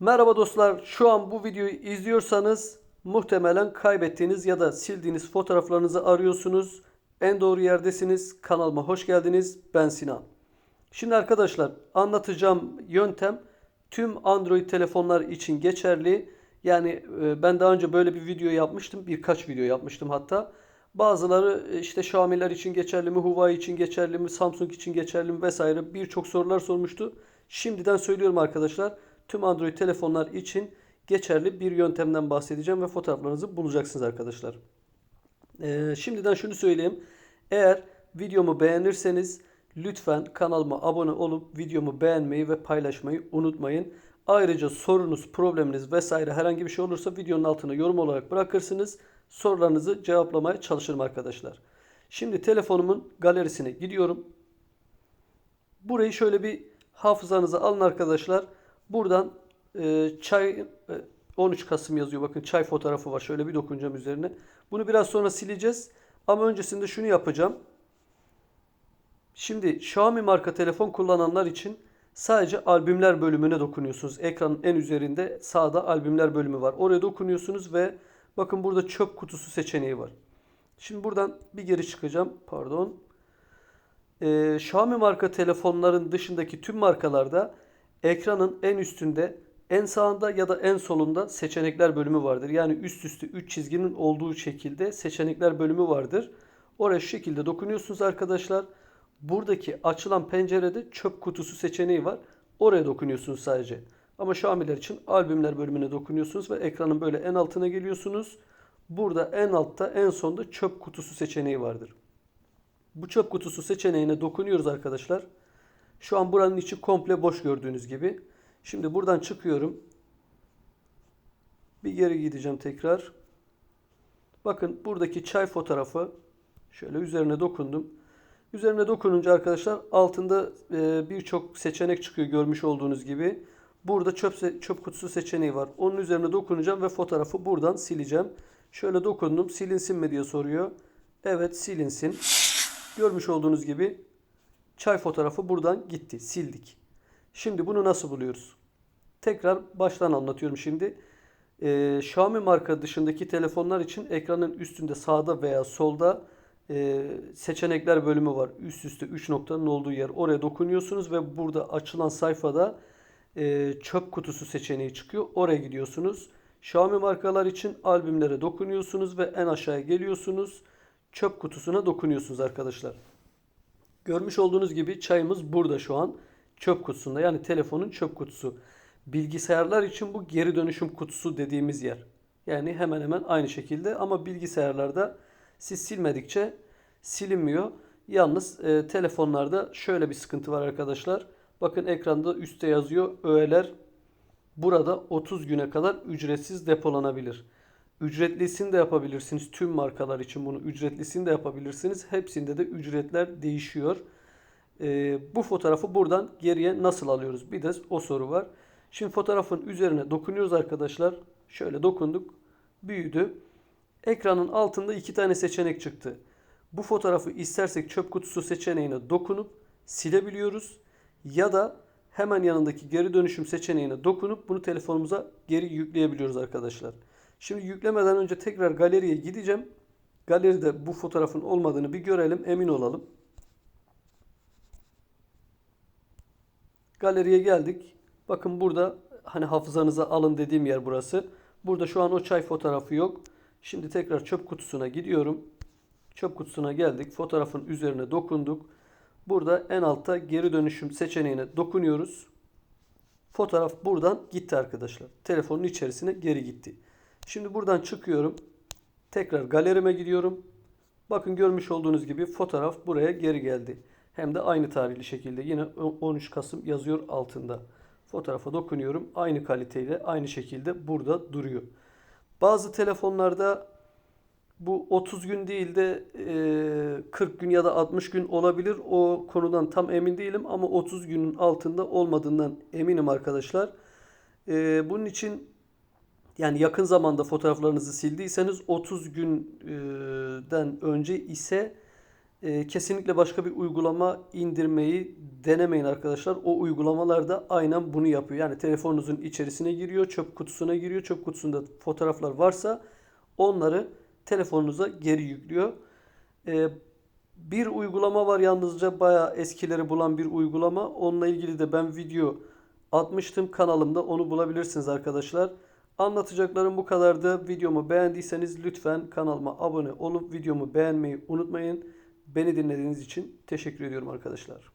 Merhaba dostlar. Şu an bu videoyu izliyorsanız muhtemelen kaybettiğiniz ya da sildiğiniz fotoğraflarınızı arıyorsunuz. En doğru yerdesiniz. Kanalıma hoş geldiniz. Ben Sinan. Şimdi arkadaşlar anlatacağım yöntem tüm Android telefonlar için geçerli. Yani e, ben daha önce böyle bir video yapmıştım. Birkaç video yapmıştım hatta. Bazıları e, işte Xiaomi'ler için geçerli mi, Huawei için geçerli mi, Samsung için geçerli mi vesaire birçok sorular sormuştu. Şimdiden söylüyorum arkadaşlar. Tüm Android telefonlar için geçerli bir yöntemden bahsedeceğim ve fotoğraflarınızı bulacaksınız arkadaşlar. Ee, şimdiden şunu söyleyeyim. Eğer videomu beğenirseniz lütfen kanalıma abone olup videomu beğenmeyi ve paylaşmayı unutmayın. Ayrıca sorunuz, probleminiz vesaire herhangi bir şey olursa videonun altına yorum olarak bırakırsınız. Sorularınızı cevaplamaya çalışırım arkadaşlar. Şimdi telefonumun galerisine gidiyorum. Burayı şöyle bir hafızanıza alın arkadaşlar. Buradan e, çay e, 13 Kasım yazıyor. Bakın çay fotoğrafı var. Şöyle bir dokunacağım üzerine. Bunu biraz sonra sileceğiz. Ama öncesinde şunu yapacağım. Şimdi Xiaomi marka telefon kullananlar için sadece albümler bölümüne dokunuyorsunuz. Ekranın en üzerinde sağda albümler bölümü var. Oraya dokunuyorsunuz ve bakın burada çöp kutusu seçeneği var. Şimdi buradan bir geri çıkacağım. Pardon. Ee, Xiaomi marka telefonların dışındaki tüm markalarda ekranın en üstünde, en sağında ya da en solunda seçenekler bölümü vardır. Yani üst üste 3 çizginin olduğu şekilde seçenekler bölümü vardır. Oraya şu şekilde dokunuyorsunuz arkadaşlar. Buradaki açılan pencerede çöp kutusu seçeneği var. Oraya dokunuyorsunuz sadece. Ama Xiaomi'ler için albümler bölümüne dokunuyorsunuz ve ekranın böyle en altına geliyorsunuz. Burada en altta en sonda çöp kutusu seçeneği vardır. Bu çöp kutusu seçeneğine dokunuyoruz arkadaşlar. Şu an buranın içi komple boş gördüğünüz gibi. Şimdi buradan çıkıyorum. Bir geri gideceğim tekrar. Bakın buradaki çay fotoğrafı şöyle üzerine dokundum. Üzerine dokununca arkadaşlar altında e, birçok seçenek çıkıyor görmüş olduğunuz gibi. Burada çöp çöp kutusu seçeneği var. Onun üzerine dokunacağım ve fotoğrafı buradan sileceğim. Şöyle dokundum. Silinsin mi diye soruyor. Evet silinsin. Görmüş olduğunuz gibi çay fotoğrafı buradan gitti. Sildik. Şimdi bunu nasıl buluyoruz? Tekrar baştan anlatıyorum şimdi. Ee, Xiaomi marka dışındaki telefonlar için ekranın üstünde sağda veya solda e, seçenekler bölümü var. Üst üste 3 noktanın olduğu yer. Oraya dokunuyorsunuz ve burada açılan sayfada e, çöp kutusu seçeneği çıkıyor. Oraya gidiyorsunuz. Xiaomi markalar için albümlere dokunuyorsunuz ve en aşağıya geliyorsunuz. Çöp kutusuna dokunuyorsunuz arkadaşlar. Görmüş olduğunuz gibi çayımız burada şu an. Çöp kutusunda yani telefonun çöp kutusu. Bilgisayarlar için bu geri dönüşüm kutusu dediğimiz yer. Yani hemen hemen aynı şekilde ama bilgisayarlarda siz silmedikçe silinmiyor. Yalnız e, telefonlarda şöyle bir sıkıntı var arkadaşlar. Bakın ekranda üstte yazıyor öğeler burada 30 güne kadar ücretsiz depolanabilir. Ücretlisini de yapabilirsiniz. Tüm markalar için bunu ücretlisini de yapabilirsiniz. Hepsinde de ücretler değişiyor. Ee, bu fotoğrafı buradan geriye nasıl alıyoruz? Bir de o soru var. Şimdi fotoğrafın üzerine dokunuyoruz arkadaşlar. Şöyle dokunduk. Büyüdü. Ekranın altında iki tane seçenek çıktı. Bu fotoğrafı istersek çöp kutusu seçeneğine dokunup silebiliyoruz. Ya da hemen yanındaki geri dönüşüm seçeneğine dokunup bunu telefonumuza geri yükleyebiliyoruz arkadaşlar. Şimdi yüklemeden önce tekrar galeriye gideceğim. Galeride bu fotoğrafın olmadığını bir görelim, emin olalım. Galeriye geldik. Bakın burada hani hafızanıza alın dediğim yer burası. Burada şu an o çay fotoğrafı yok. Şimdi tekrar çöp kutusuna gidiyorum. Çöp kutusuna geldik. Fotoğrafın üzerine dokunduk. Burada en altta geri dönüşüm seçeneğine dokunuyoruz. Fotoğraf buradan gitti arkadaşlar. Telefonun içerisine geri gitti. Şimdi buradan çıkıyorum. Tekrar galerime gidiyorum. Bakın görmüş olduğunuz gibi fotoğraf buraya geri geldi. Hem de aynı tarihli şekilde yine 13 Kasım yazıyor altında. Fotoğrafa dokunuyorum. Aynı kaliteyle aynı şekilde burada duruyor. Bazı telefonlarda bu 30 gün değil de 40 gün ya da 60 gün olabilir. O konudan tam emin değilim ama 30 günün altında olmadığından eminim arkadaşlar. Bunun için yani yakın zamanda fotoğraflarınızı sildiyseniz 30 günden önce ise e, kesinlikle başka bir uygulama indirmeyi denemeyin arkadaşlar. O uygulamalar da aynen bunu yapıyor. Yani telefonunuzun içerisine giriyor, çöp kutusuna giriyor. Çöp kutusunda fotoğraflar varsa onları telefonunuza geri yüklüyor. E, bir uygulama var yalnızca bayağı eskileri bulan bir uygulama. Onunla ilgili de ben video atmıştım kanalımda. Onu bulabilirsiniz arkadaşlar. Anlatacaklarım bu kadardı. Videomu beğendiyseniz lütfen kanalıma abone olup videomu beğenmeyi unutmayın. Beni dinlediğiniz için teşekkür ediyorum arkadaşlar.